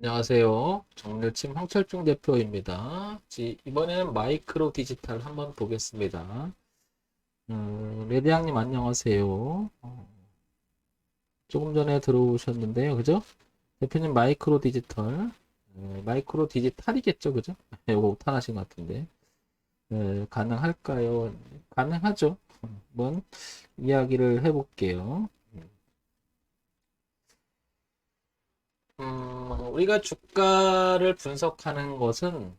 안녕하세요. 정렬팀 황철중 대표입니다. 지- 이번에는 마이크로 디지털 한번 보겠습니다. 음, 레디양님 안녕하세요. 어, 조금 전에 들어오셨는데요. 그죠? 대표님 마이크로 디지털. 네, 마이크로 디지털이겠죠. 그죠? 이거 오탄하신 것 같은데. 네, 가능할까요? 가능하죠. 한번 이야기를 해볼게요. 음, 우리가 주가를 분석하는 것은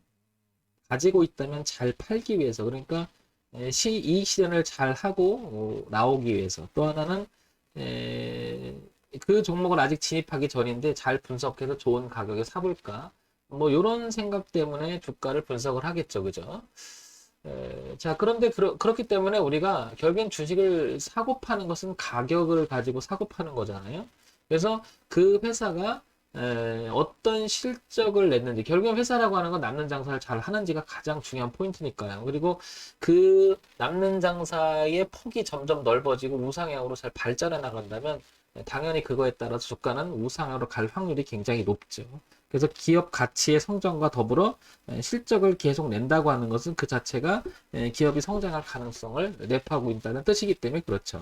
가지고 있다면 잘 팔기 위해서, 그러니까 에, 시, 이익 실현을 잘 하고 어, 나오기 위해서. 또 하나는 에, 그 종목을 아직 진입하기 전인데 잘 분석해서 좋은 가격에 사볼까? 뭐 이런 생각 때문에 주가를 분석을 하겠죠, 그죠? 에, 자, 그런데 그렇, 그렇기 때문에 우리가 결국엔 주식을 사고 파는 것은 가격을 가지고 사고 파는 거잖아요. 그래서 그 회사가 에, 어떤 실적을 냈는지 결국엔 회사라고 하는 건 남는 장사를 잘 하는지가 가장 중요한 포인트니까요. 그리고 그 남는 장사의 폭이 점점 넓어지고 우상향으로 잘 발전해 나간다면 에, 당연히 그거에 따라서 주가는 우상향으로 갈 확률이 굉장히 높죠. 그래서 기업 가치의 성장과 더불어 에, 실적을 계속 낸다고 하는 것은 그 자체가 에, 기업이 성장할 가능성을 내포하고 있다는 뜻이기 때문에 그렇죠.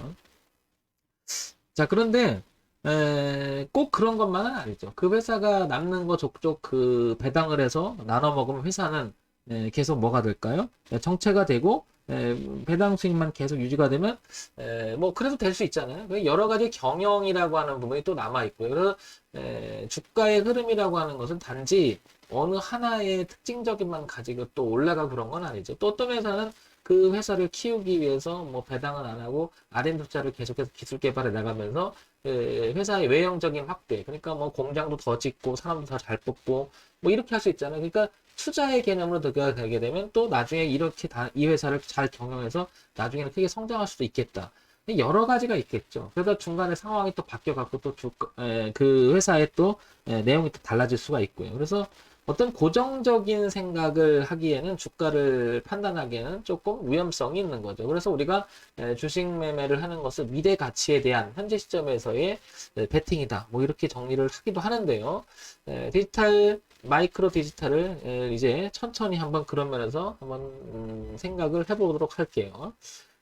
자, 그런데 에, 꼭 그런 것만은 아니죠. 그 회사가 남는 거 족족 그 배당을 해서 나눠 먹으면 회사는 에, 계속 뭐가 될까요? 에, 정체가 되고 에, 배당 수익만 계속 유지가 되면 에, 뭐 그래도 될 수 있잖아요. 그 여러 가지 경영이라고 하는 부분이 또 남아 있고요. 그래서 에, 주가의 흐름이라고 하는 것은 단지 어느 하나의 특징적인만 가지고 또 올라가 그런 건 아니죠. 또 어떤 회사는 그 회사를 키우기 위해서 뭐 배당은 안 하고 R&D 투자를 계속해서 기술 개발해 나가면서 그 회사의 외형적인 확대, 그러니까 뭐 공장도 더 짓고 사람도 더 잘 뽑고 뭐 이렇게 할 수 있잖아요. 그러니까 투자의 개념으로 들어가게 되면 또 나중에 이렇게 다 이 회사를 잘 경영해서 나중에는 크게 성장할 수도 있겠다. 여러 가지가 있겠죠. 그러다 중간에 상황이 또 바뀌어 갖고 또 주, 에, 그 회사의 또 에, 내용이 또 달라질 수가 있고요. 그래서 어떤 고정적인 생각을 하기에는 주가를 판단하기에는 조금 위험성이 있는 거죠. 그래서 우리가 에, 주식 매매를 하는 것은 미래 가치에 대한 현재 시점에서의 에, 베팅이다. 뭐 이렇게 정리를 하기도 하는데요. 에, 디지털 마이크로 디지털을 에, 이제 천천히 한번 그런 면에서 한번 음, 생각을 해보도록 할게요.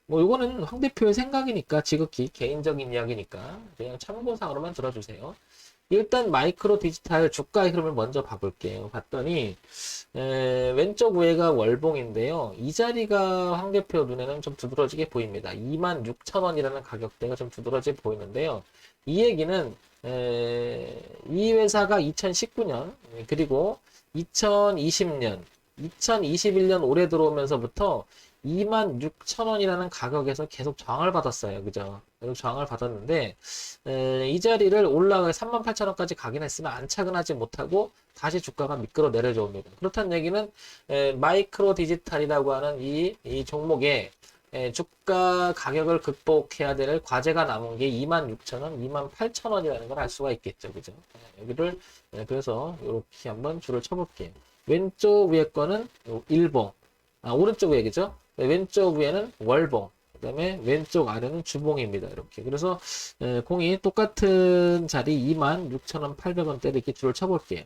뭐 이거는 황 대표의 생각이니까 지극히 개인적인 이야기니까 그냥 참고상으로만 들어주세요. 일단 마이크로 디지털 주가의 흐름을 먼저 봐볼게요. 봤더니 에, 왼쪽 위에가 월봉인데요. 이 자리가 황 대표 눈에는 좀 두드러지게 보입니다. 26,000원이라는 가격대가 좀 두드러져 보이는데요. 이 얘기는 에, 이 회사가 2019년 그리고 2020년 2021년 올해 들어오면서부터 26,000원이라는 가격에서 계속 저항을 받았어요. 그죠? 계속 저항을 받았는데, 에, 이 자리를 올라가 38,000원까지 가긴 했으나 안착은 하지 못하고 다시 주가가 미끄러 내려져 옵니다. 그렇다는 얘기는 에, 마이크로 디지털이라고 하는 이, 이 종목에 에, 주가 가격을 극복해야 될 과제가 남은 게 26,000원, 28,000원이라는 걸 알 수가 있겠죠. 그죠? 에, 여기를, 에, 그래서 이렇게 한번 줄을 쳐볼게요. 왼쪽 위에 거는 요 일봉, 아, 오른쪽 위에 그죠? 왼쪽 위에는 월봉, 그 다음에 왼쪽 아래는 주봉입니다. 이렇게. 그래서 에, 공이 똑같은 자리 26,800원대를 이렇게 줄을 쳐볼게요.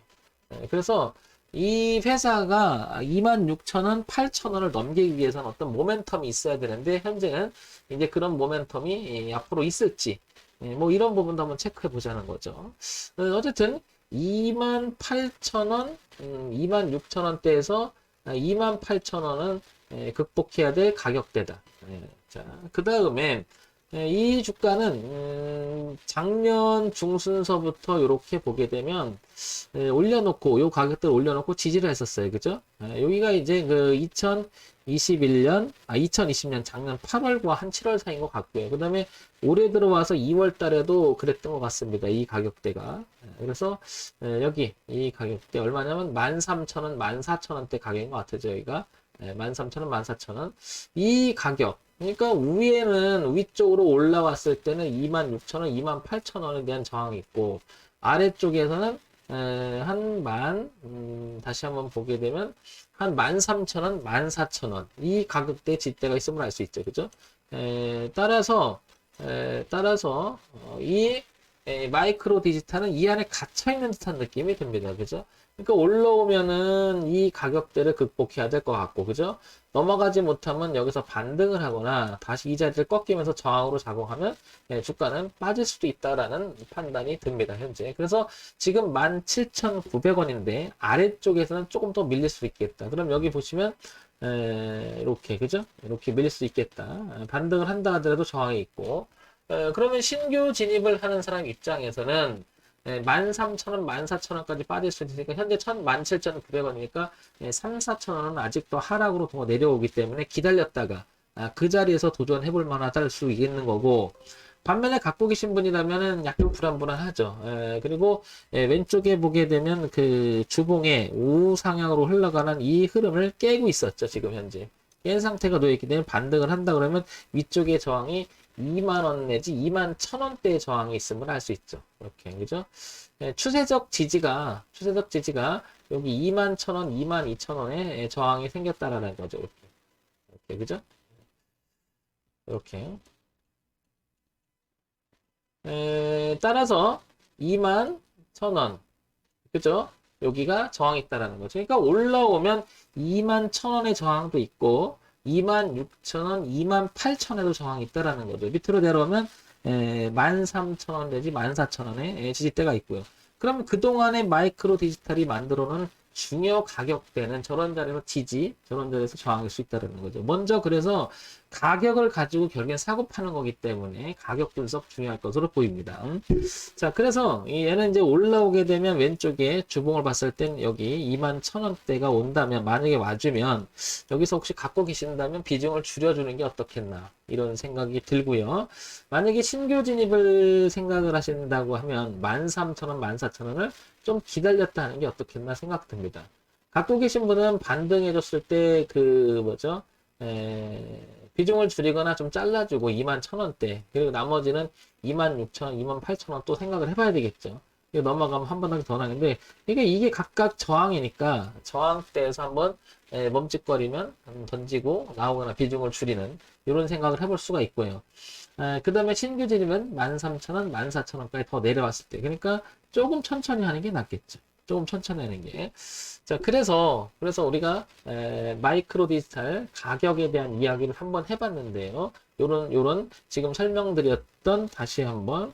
에, 그래서 이 회사가 26,000원, 8,000원을 넘기기 위해서는 어떤 모멘텀이 있어야 되는데 현재는 이제 그런 모멘텀이 예, 앞으로 있을지 예, 뭐 이런 부분도 한번 체크해 보자는 거죠. 어, 어쨌든 28,000원, 음, 26,000원대에서 28,000원은 예, 극복해야 될 가격대다. 예, 자, 그 다음에 예, 이 주가는 음, 작년 중순서부터 이렇게 보게 되면 예, 올려놓고 요 가격대를 올려놓고 지지를 했었어요, 그죠? 예, 여기가 이제 그 2021년, 아 2020년 작년 8월과 한 7월 사이인 것 같고요. 그 다음에 올해 들어와서 2월 달에도 그랬던 것 같습니다. 이 가격대가. 예, 그래서 예, 여기 이 가격대 얼마냐면 13,000원, 14,000원대 가격인 것 같아요. 예, 13,000원, 14,000원. 이 가격. 그러니까 위에는 위쪽으로 올라왔을 때는 26,000원, 28,000원에 대한 저항이 있고 아래쪽에서는 에, 한 만, 음, 다시 한번 보게 되면 한 13,000원, 14,000원 이 가격대 지대가 있음을 알 수 있죠. 그죠? 에, 따라서 에, 따라서 어, 이 에, 마이크로 디지털은 이 안에 갇혀 있는 듯한 느낌이 듭니다. 그죠? 그러니까 올라오면은 이 가격대를 극복해야 될 것 같고, 그죠? 넘어가지 못하면 여기서 반등을 하거나 다시 이 자리를 꺾이면서 저항으로 작용하면 예, 주가는 빠질 수도 있다라는 판단이 듭니다. 현재. 그래서 지금 17,900원인데 아래쪽에서는 조금 더 밀릴 수 있겠다. 그럼 여기 보시면 에, 이렇게 그죠? 이렇게 밀릴 수 있겠다. 에, 반등을 한다 하더라도 저항이 있고 에, 그러면 신규 진입을 하는 사람 입장에서는 예, 13,000원, 14,000원까지 빠질 수 있으니까 현재 17,900원이니까 예, 3, 4,000원은 아직도 하락으로 더 내려오기 때문에 기다렸다가 아, 그 자리에서 도전해 볼 만하다 수 있는 거고 반면에 갖고 계신 분이라면은 약간 불안불안하죠. 예, 그리고 예, 왼쪽에 보게 되면 그 주봉의 우상향으로 흘러가는 이 흐름을 깨고 있었죠. 지금 현재. 깬 상태가 놓여있기 때문에 반등을 한다 그러면 위쪽에 저항이 2만원 내지 2만 1000원대의 저항이 있음을 알 수 있죠. 이렇게, 그죠? 예, 추세적 지지가, 추세적 지지가 여기 2만 1000원, 2만 2000원에 저항이 생겼다라는 거죠. 이렇게. 이렇게, 그죠? 이렇게. 에, 따라서 2만 1000원. 그죠? 여기가 저항이 있다라는 거죠. 그러니까 올라오면 2만 1000원의 저항도 있고, 26,000원, 28,000원에도 저항이 있다라는 거죠. 밑으로 내려오면 에, 13,000원 내지 14,000원에 지지대가 있고요. 그럼 그동안에 마이크로 디지털이 만들어 놓은 중요 가격대는 저런 자리에서 지지, 저런 자리에서 저항일 수 있다는 거죠. 먼저 그래서 가격을 가지고 결국엔 사고 파는 거기 때문에 가격 분석 중요할 것으로 보입니다. 자, 그래서 이 얘는 이제 올라오게 되면 왼쪽에 주봉을 봤을 땐 여기 2만 1000원대가 온다면 만약에 와주면 여기서 혹시 갖고 계신다면 비중을 줄여주는 게 어떻겠나 이런 생각이 들고요. 만약에 신규 진입을 생각을 하신다고 하면 13,000원, 14,000원을 좀 기다렸다 하는 게 어떻겠나 생각됩니다. 갖고 계신 분은 반등해줬을 때 그 뭐죠? 에, 비중을 줄이거나 좀 잘라주고 2만 1000원대 그리고 나머지는 2만 6천원, 2만 8천원 또 생각을 해봐야 되겠죠. 이거 넘어가면 한 번 더 나는데 이게 이게 각각 저항이니까 저항대에서 한번 에, 멈칫거리면 한번 던지고 나오거나 비중을 줄이는 이런 생각을 해볼 수가 있고요. 그 다음에 신규 진입은 13,000원, 14,000원까지 더 내려왔을 때 그러니까 조금 천천히 하는 게 낫겠죠. 조금 천천히 하는 게. 자, 그래서, 그래서 우리가, 에, 마이크로 디지털 가격에 대한 이야기를 한번 해봤는데요. 요런, 요런, 지금 설명드렸던, 다시 한번,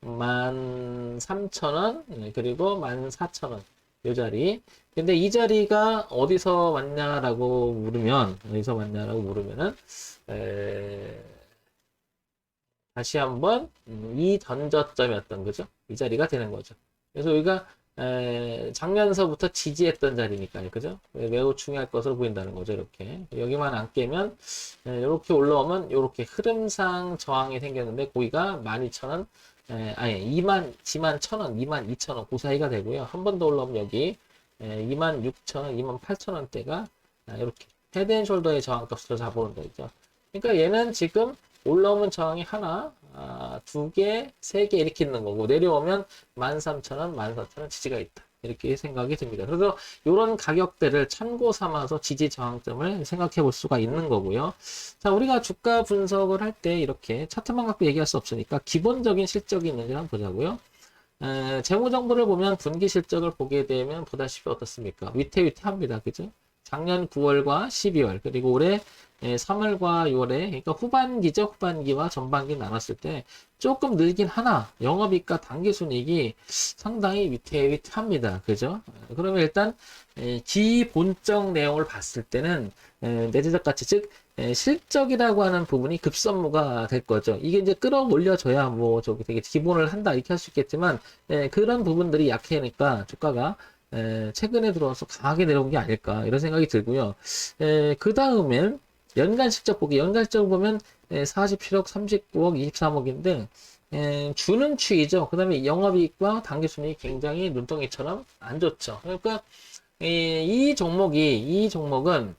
13,000원, 네, 그리고 14,000원. 요 자리. 근데 이 자리가 어디서 왔냐라고 물으면, 어디서 왔냐라고 물으면은, 에, 다시 한번, 음, 이 전저점이었던 거죠. 이 자리가 되는 거죠. 그래서 우리가 에, 작년서부터 지지했던 자리니까요. 그죠? 매우 중요할 것으로 보인다는 거죠. 이렇게. 여기만 안 깨면, 에, 이렇게 올라오면, 이렇게 흐름상 저항이 생겼는데, 고기가 12,000원, 에, 아니, 2만, 2만 1,000원, 2만 2,000원, 그 사이가 되고요. 한 번 더 올라오면 여기, 에, 2만 6,000원, 2만 8,000원대가, 아, 이렇게, 헤드 앤 숄더의 저항값으로 잡아온 거죠. 그러니까 얘는 지금 올라오면 저항이 하나, 아, 두 개, 세 개 이렇게 있는 거고 내려오면 13,000원, 14,000원 지지가 있다. 이렇게 생각이 듭니다. 그래서 이런 가격대를 참고 삼아서 지지 저항점을 생각해 볼 수가 있는 거고요. 자, 우리가 주가 분석을 할 때 이렇게 차트만 갖고 얘기할 수 없으니까 기본적인 실적이 있는지 한번 보자고요. 에, 재무 정보를 보면 분기 실적을 보게 되면 보다시피 어떻습니까? 위태위태합니다. 그죠? 작년 9월과 12월 그리고 올해 3월과 6월에 그러니까 후반기죠? 후반기와 전반기 나눴을 때 조금 늘긴 하나 영업이익과 당기순이익이 상당히 위태위태합니다. 그죠? 그러면 일단 기본적 내용을 봤을 때는 내재적 가치 즉 실적이라고 하는 부분이 급선무가 될 거죠. 이게 이제 끌어올려줘야 뭐 저기 되게 기본을 한다 이렇게 할 수 있겠지만 그런 부분들이 약해니까 주가가 에, 최근에 들어와서 강하게 내려온 게 아닐까 이런 생각이 들고요. 그 다음엔 연간 실적 보기 연간 실적 보면 에, 47억, 39억, 23억인데 에, 주는 추이죠. 그 다음에 영업이익과 당기순이 굉장히 눈덩이처럼 안 좋죠. 그러니까 이, 이 종목이 이 종목은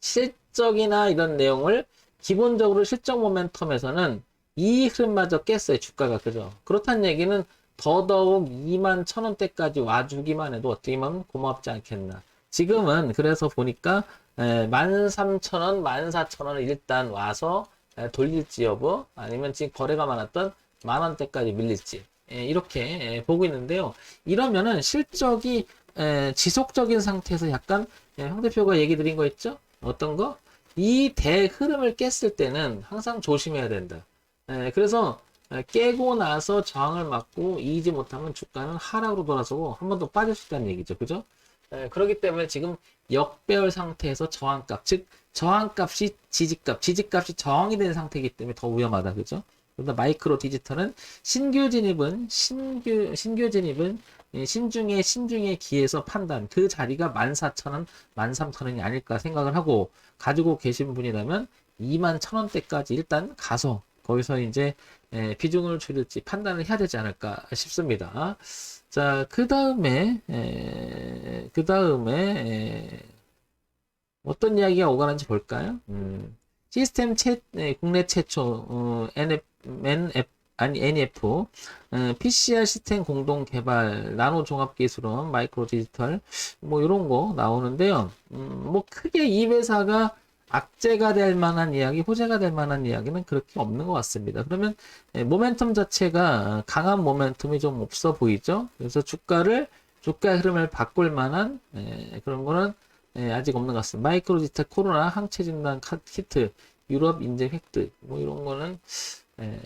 실적이나 이런 내용을 기본적으로 실적 모멘텀에서는 이 흐름마저 깼어요 주가가 그죠. 그렇다는 얘기는 더더욱 2만 천원대까지 와주기만 해도 어떻게 보면 고맙지 않겠나. 지금은 그래서 보니까 13,000원, 14,000원을 일단 와서 돌릴지 여부 아니면 지금 거래가 많았던 만 원대까지 밀릴지 예, 이렇게 예, 보고 있는데요. 이러면은 실적이 에, 지속적인 상태에서 약간 예, 황 대표가 얘기 드린 거 있죠? 어떤 거? 이 대흐름을 깼을 때는 항상 조심해야 된다. 예, 그래서 에, 깨고 나서 저항을 맞고 이기지 못하면 주가는 하락으로 돌아서고 한 번 더 빠질 수 있다는 얘기죠. 그죠? 에, 그렇기 때문에 지금 역배열 상태에서 저항값, 즉 저항값이 지지값, 지지값이 저항이 된 상태이기 때문에 더 위험하다. 그죠? 그런데 마이크로 디지털은 신규 진입은 신규 신규 진입은 예, 신중에 신중에 기해서 판단 그 자리가 14,000원, 13,000원이 아닐까 생각을 하고 가지고 계신 분이라면 21,000원대까지 일단 가서 거기서 이제 에, 비중을 줄일지 판단을 해야 되지 않을까 싶습니다. 자, 그 다음에 그 다음에 어떤 이야기가 오가는지 볼까요? 음, 시스템 최, 네, 국내 최초 어, NF, NF 아니 NF 어, PCR 시스템 공동 개발 나노 종합 기술원 마이크로 디지털 뭐 이런 거 나오는데요. 음, 뭐 크게 이 회사가 악재가 될 만한 이야기, 호재가 될 만한 이야기는 그렇게 없는 것 같습니다. 그러면 예, 모멘텀 자체가 강한 모멘텀이 좀 없어 보이죠. 그래서 주가를 주가 흐름을 바꿀 만한 예, 그런 거는 예, 아직 없는 것 같습니다. 마이크로 디지털 코로나 항체 진단 카- 키트 유럽 인증 획득 뭐 이런 거는 예,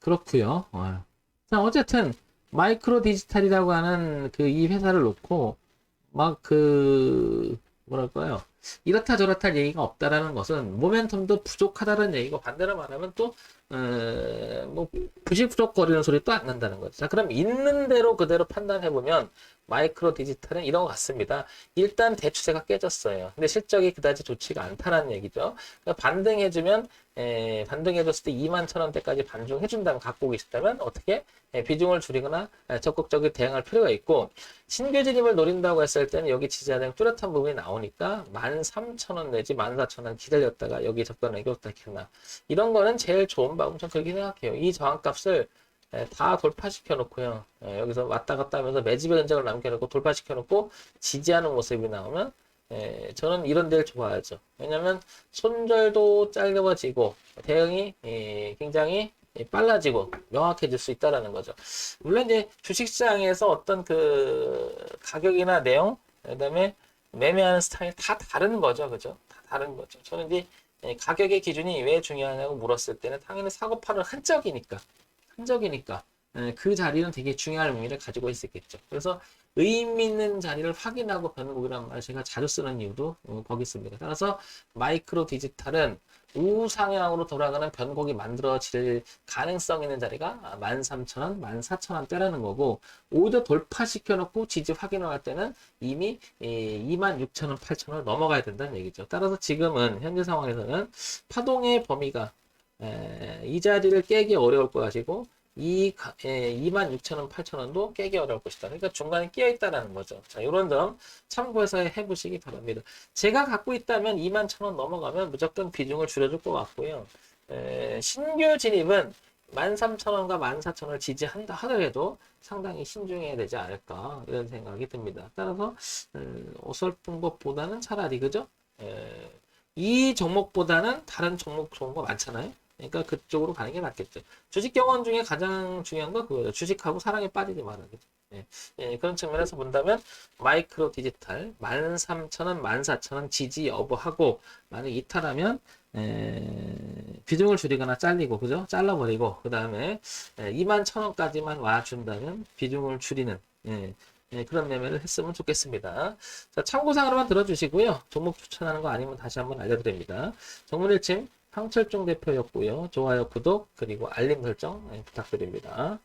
그렇고요. 어. 자 어쨌든 마이크로 디지털이라고 하는 그 이 회사를 놓고 막 그 뭐랄까요 이렇다 저렇다 할 얘기가 없다라는 것은 모멘텀도 부족하다는 얘기고 반대로 말하면 또 어, 뭐 부실부족거리는 소리 또안 난다는 거죠. 자 그럼 있는 대로 그대로 판단해 보면 마이크로 디지털은 이런 것 같습니다. 일단 대추세가 깨졌어요. 근데 실적이 그다지 좋지가 않다는 얘기죠. 그러니까 반등해주면 에, 반등해줬을 때 2만 천 원대까지 반중해준다면 갖고 계시다면 어떻게 에, 비중을 줄이거나 에, 적극적으로 대응할 필요가 있고 신규 진입을 노린다고 했을 때는 여기 지지하는 뚜렷한 부분이 나오니까 13,000원 내지 14,000원 기다렸다가 여기 접근을 이겼다 했나 이런 거는 제일 좋은 방법 전 그렇게 생각해요. 이 저항값을 에, 다 돌파시켜 놓고요. 에, 여기서 왔다 갔다 하면서 매집의 흔적을 남겨놓고 돌파시켜 놓고 지지하는 모습이 나오면 에, 저는 이런 데를 좋아하죠. 왜냐면 손절도 짧아지고 대응이 에, 굉장히 예, 빨라지고 명확해질 수 있다라는 거죠. 물론 이제 주식시장에서 어떤 그 가격이나 내용, 그다음에 매매하는 스타일 다 다른 거죠, 그죠? 다 다른 거죠. 저는 이제 예, 가격의 기준이 왜 중요하냐고 물었을 때는 당연히 사고 파는 흔적이니까, 흔적이니까 예, 그 자리는 되게 중요한 의미를 가지고 있었겠죠. 그래서 의미 있는 자리를 확인하고 변곡이라는 말을 제가 자주 쓰는 이유도 어, 거기 있습니다. 따라서 마이크로 디지털은 우상향으로 돌아가는 변곡이 만들어질 가능성 있는 자리가 13,000원, 14,000원대라는 거고 오히려 돌파시켜 놓고 지지 확인을 할 때는 이미 26,000원, 8,000원 넘어가야 된다는 얘기죠. 따라서 지금은 현재 상황에서는 파동의 범위가 에, 이 자리를 깨기 어려울 것이고 이 26,000원, 8,000원도 깨기 어려울 것이다. 그러니까 중간에 끼어 있다라는 거죠. 자, 이런 점 참고해서 해보시기 바랍니다. 제가 갖고 있다면 21,000원 넘어가면 무조건 비중을 줄여줄 것 같고요. 에, 신규 진입은 13,000원과 14,000원을 지지한다 하더라도 상당히 신중해야 되지 않을까 이런 생각이 듭니다. 따라서 음, 어설픈 것보다는 차라리 그죠? 에, 이 종목보다는 다른 종목 좋은 거 많잖아요. 그러니까 그쪽으로 가는 게 낫겠죠. 주식 경원 중에 가장 중요한 건 그거예요. 주식하고 사랑에 빠지지 말아야 죠 예, 예, 그런 측면에서 본다면 마이크로 디지털 13,000원, 14,000원 지지 여부하고 만약 이탈하면 에, 비중을 줄이거나 잘리고 그죠? 잘라버리고 그 다음에 21,000원까지만 와준다면 비중을 줄이는 예, 예, 그런 매매를 했으면 좋겠습니다. 자, 참고상으로만 들어주시고요. 종목 추천하는 거 아니면 다시 한번 알려드립니다. 정문일침 황철종 대표였고요. 좋아요, 구독, 그리고 알림 설정 예, 부탁드립니다.